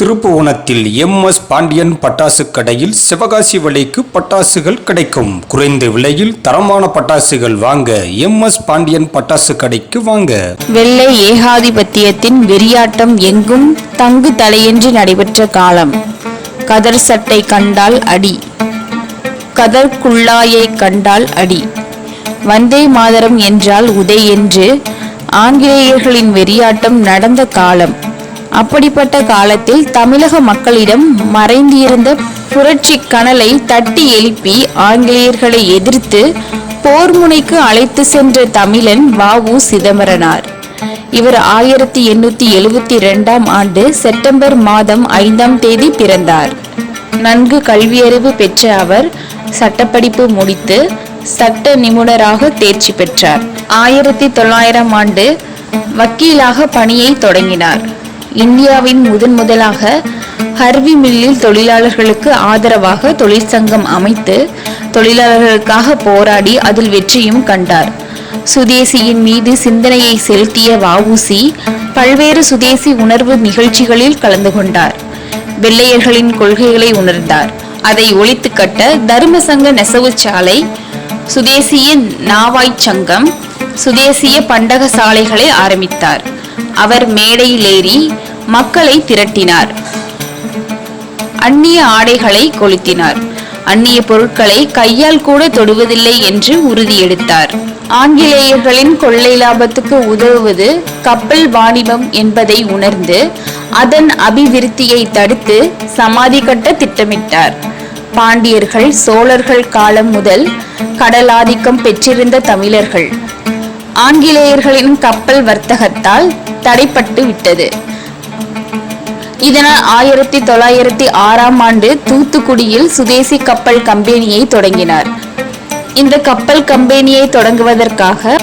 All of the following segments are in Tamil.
திருப்புவனத்தில் எம் எஸ் பாண்டியன் பட்டாசு கடையில் சிவகாசி விலைக்கு பட்டாசுகள் கிடைக்கும். குறைந்த விலையில் தரமான பட்டாசுகள் வாங்க எம் எஸ் பாண்டியன் பட்டாசு கடைக்கு வாங்க. வெள்ளை ஏகாதிபத்தியத்தின் வெறியாட்டம் எங்கும் தங்கு தலையின்றி நடைபெற்ற காலம். கதர் சட்டை கண்டால் அடி. கதர் குள்ளாயை கண்டால் அடி. வந்தே மாதரம் என்றால் உதை என்று ஆங்கிலேயர்களின் வெறியாட்டம் நடந்த காலம். அப்படிப்பட்ட காலத்தில் தமிழக மக்களிடம் மறைந்திருந்த புரட்சி கனலை தட்டி எழுப்பி ஆங்கிலேயர்களை எதிர்த்து போர் முனைக்கு அழைத்து சென்ற தமிழன் வ.உ. சிதம்பரனார். இவர் ஆயிரத்தி எண்ணூத்தி எழுவத்தி ரெண்டாம் ஆண்டு செப்டம்பர் மாதம் ஐந்தாம் தேதி பிறந்தார். நன்கு கல்வியறிவு பெற்ற அவர் சட்டப்படிப்பு முடித்து சட்ட நிபுணராக தேர்ச்சி பெற்றார். ஆயிரத்தி தொள்ளாயிரம் ஆண்டு வக்கீலாக பணியை தொடங்கினார். இந்தியாவின் முதன் முதலாக ஹர்வி மில்லில் தொழிலாளர்களுக்கு ஆதரவாக தொழிற்சங்கம் அமைத்து தொழிலாளர்களுக்காக போராடி அதில் வெற்றியும் கண்டார். சுதேசியின் மீது சிந்தனையை செலுத்திய வஉசி பல்வேறு சுதேசி உணர்வு நிகழ்ச்சிகளில் கலந்து கொண்டார். வெள்ளையர்களின் கொள்கைகளை உணர்ந்தார். அதை ஒழித்து கட்ட தர்ம சங்க நெசவு சாலை சுதேசிய நாவாய் சங்கம் சுதேசிய பண்டக சாலைகளை ஆரம்பித்தார். அவர் மேடையிலேறி மக்களை திரட்டினார். அந்நிய ஆடைகளை கொளுத்தினார். அந்நிய பொருட்களை கையால் கூட தொடுவதில்லை என்று உறுதியெடுத்தார். ஆங்கிலேயர்களின் கொள்ளை லாபத்துக்கு உதவுவது கப்பல் வாணிபம் என்பதை உணர்ந்து அதன் அபிவிருத்தியை தடுத்து சமாதி கட்ட திட்டமிட்டார். பாண்டியர்கள் சோழர்கள் காலம் முதல் கடலாதிக்கம் பெற்றிருந்த தமிழர்கள். ஆங்கிலேயர்களின் கப்பல் வர்த்தகத்தால் தடைப்பட்டு விட்டது. இதனால் ஆயிரத்தி தொள்ளாயிரத்தி ஆறாம் ஆண்டு தூத்துக்குடியில் சுதேசி கப்பல் கம்பெனியை தொடங்கினார். இந்த கப்பல் கம்பெனியை தொடங்குவதற்காக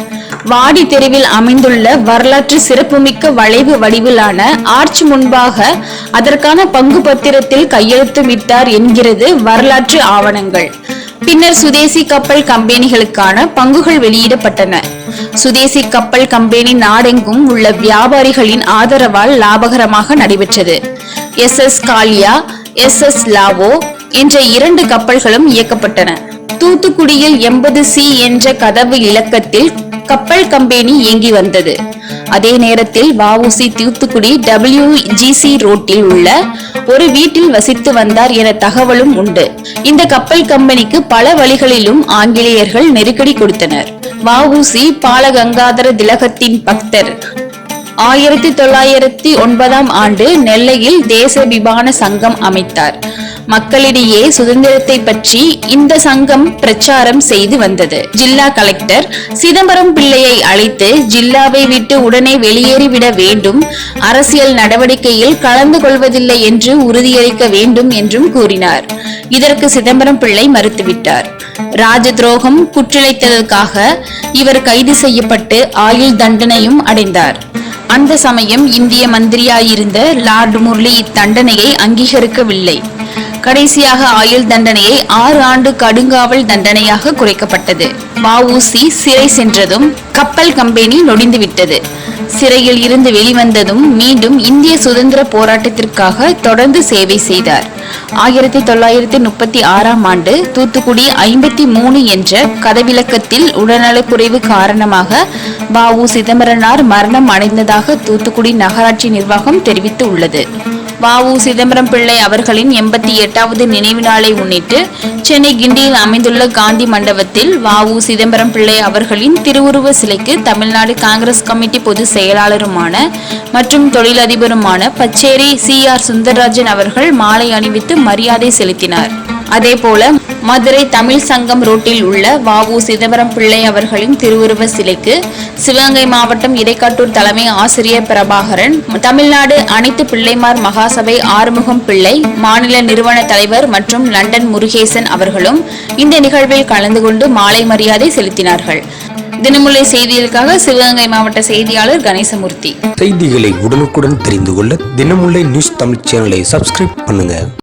வாடி தெருவில் அமைந்துள்ள வரலாற்று சிறப்புமிக்க வளைவு வடிவிலான ஆர்ச் முன்பாக அதற்கான பங்கு பத்திரத்தில் கையெழுத்துமிட்டார் என்கிறது வரலாற்று ஆவணங்கள். பின்னர் சுதேசி கப்பல் கம்பெனிகளுக்கான பங்குகள் வெளியிடப்பட்டன. சுதேசி கப்பல் கம்பெனி நாடெங்கும் உள்ள வியாபாரிகளின் ஆதரவால் லாபகரமாக நடைபெற்றது. எஸ் எஸ் காலியா எஸ் எஸ் லாவோ என்ற இரண்டு கப்பல்களும் இயக்கப்பட்டன. தூத்துக்குடியில் எண்பது சி என்ற கதவு இலக்கத்தில் கப்பல் கம்பெனி இயங்கி வந்தது. அதே நேரத்தில் வஉசி தூத்துக்குடி டபிள்யூ டபிள்யூஜிசி ரோட்டில் உள்ள ஒரு வீட்டில் வசித்து வந்தார் என தகவலும் உண்டு. இந்த கப்பல் கம்பெனிக்கு பல வழிகளிலும் ஆங்கிலேயர்கள் நெருக்கடி கொடுத்தனர். வஉசி பாலகங்காதர திலகத்தின் பக்தர். ஆயிரத்தி தொள்ளாயிரத்தி ஒன்பதாம் ஆண்டு நெல்லையில் தேச விமான சங்கம் அமைத்தார். மக்களிடையே சுதந்திரத்தை பற்றி இந்த சங்கம் பிரச்சாரம் செய்து வந்தது. ஜில்லா கலெக்டர் சிதம்பரம் பிள்ளையை அழைத்து ஜில்லாவை விட்டு உடனே வெளியேறிவிட வேண்டும். அரசியல் நடவடிக்கையில் கலந்து கொள்வதில்லை என்று உறுதியளிக்க வேண்டும் என்றும் கூறினார். இதற்கு சிதம்பரம் பிள்ளை மறுத்துவிட்டார். ராஜ துரோகம் குற்றிழைத்ததற்காக இவர் கைது செய்யப்பட்டு ஆயுள் தண்டனையும் அடைந்தார். அந்த சமயம் இந்திய மந்திரியாயிருந்த லார்டு முர்லி இத்தண்டனையை அங்கீகரிக்கவில்லை. கடைசியாக ஆயுள் தண்டனையை ஆறு ஆண்டு கடுங்காவல் தண்டனையாக குறைக்கப்பட்டது. வஉசி சிறை சென்றதும் கப்பல் கம்பெனி நொடிந்துவிட்டது. சிறையில் இருந்து வெளிவந்ததும் மீண்டும் இந்திய சுதந்திர போராட்டத்திற்காக தொடர்ந்து சேவை செய்தார். ஆயிரத்தி தொள்ளாயிரத்தி முப்பத்தி ஆறாம் ஆண்டு தூத்துக்குடி ஐம்பத்தி மூணு என்ற கதவிலக்கத்தில் உடல்நலக்குறைவு காரணமாக வ.உ. சிதம்பரனார் மரணம் அடைந்ததாக தூத்துக்குடி நகராட்சி நிர்வாகம் தெரிவித்து உள்ளது. வ.உ. சிதம்பரம் பிள்ளை அவர்களின் எண்பத்தி எட்டாவது நினைவு நாளை முன்னிட்டு சென்னை கிண்டியில் அமைந்துள்ள காந்தி மண்டபத்தில் வ.உ. சிதம்பரம் பிள்ளை அவர்களின் திருவுருவ சிலைக்கு தமிழ்நாடு காங்கிரஸ் கமிட்டி பொதுச் செயலாளருமான மற்றும் தொழிலதிபருமான பச்சேரி சி ஆர் சுந்தரராஜன் அவர்கள் மாலை அணிவித்து மரியாதை செலுத்தினார் அதேபோல மதுரை தமிழ் சங்கம் ரோட்டில் உள்ள வ.உ. சிதம்பரம் பிள்ளை அவர்களின் திருவுருவ சிலைக்கு சிவகங்கை மாவட்டம் இடைக்காட்டூர் தலைமை ஆசிரியர் பிரபாகரன் தமிழ்நாடு அனைத்து பிள்ளைமார் மகாசபை ஆறுமுகம் பிள்ளை மாநில நிறுவன தலைவர் மற்றும் லண்டன் முருகேசன் அவர்களும் இந்த நிகழ்வில் கலந்து கொண்டு மாலை மரியாதை செலுத்தினார்கள் தினமுல்லை செய்திகளுக்காக சிவகங்கை மாவட்ட செய்தியாளர் கணேசமூர்த்தி செய்திகளை உடனுக்குடன் தெரிந்து கொள்ள தினமுல்லை நியூஸ் தமிழ் சேனலை சப்ஸ்கிரைப் பண்ணுங்க